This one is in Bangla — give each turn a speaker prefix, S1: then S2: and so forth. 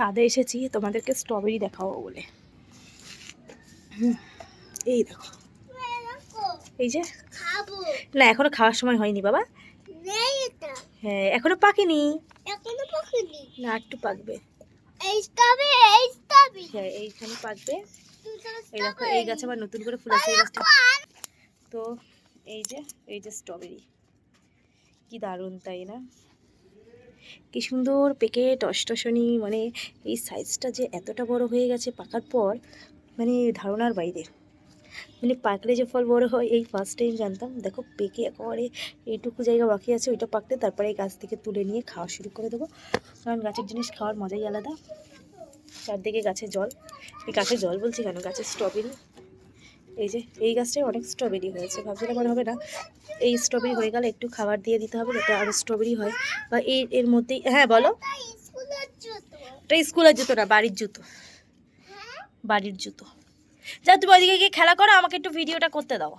S1: ছাদে এসেছি তোমাদেরকে স্ট্রবেরি দেখাবো বলে। এই দেখো। এই যে? না এখনও খাওয়ার সময় হয়নি বাবা। হ্যাঁ এখনও পাকেনি। না একটু পাকবে। হ্যাঁ এইখানে পাকবে। এই দেখো এই গাছে আবার নতুন করে ফুল আছে এই গাছটা। তো এই যে এই যে স্ট্রবেরি কি দারুণ তাই না? কি সুন্দর পেকে টসটসনি মানে এই সাইজটা যে এতটা বড় হয়ে গেছে পাকার পর মানে ধারণার বাইরে। মানে পাকলে যে ফল বড় হয়, এই ফার্স্ট টাইম জানতাম। দেখো পেকে একেবারে এইটুকু জায়গা বাকি আছে, ওইটা পাকতে তারপরে এই গাছ থেকে তুলে নিয়ে খাওয়া শুরু করে দেবো। কারণ গাছের জিনিস খাওয়ার মজাই আলাদা। চারদিকে গাছে জল। এই গাছে জল বলছি কেন? গাছের স্ট্রবেরি এই যে এই গাছটায় অনেক স্ট্রবেরি হয়েছে। ভাবছিলাম মনে হবে না এই স্ট্রবেরি হয়ে গেলে একটু খাবার দিয়ে দিতে হবে যাতে আরও স্ট্রবেরি হয়। বা এই এর মধ্যেই হ্যাঁ বলো। এটা স্কুলের জুতো না বাড়ির জুতো।
S2: হ্যাঁ?
S1: বাড়ির জুতো। যা তুমি ওইদিকে গিয়ে খেলা করো আমাকে একটু ভিডিওটা করতে দাও।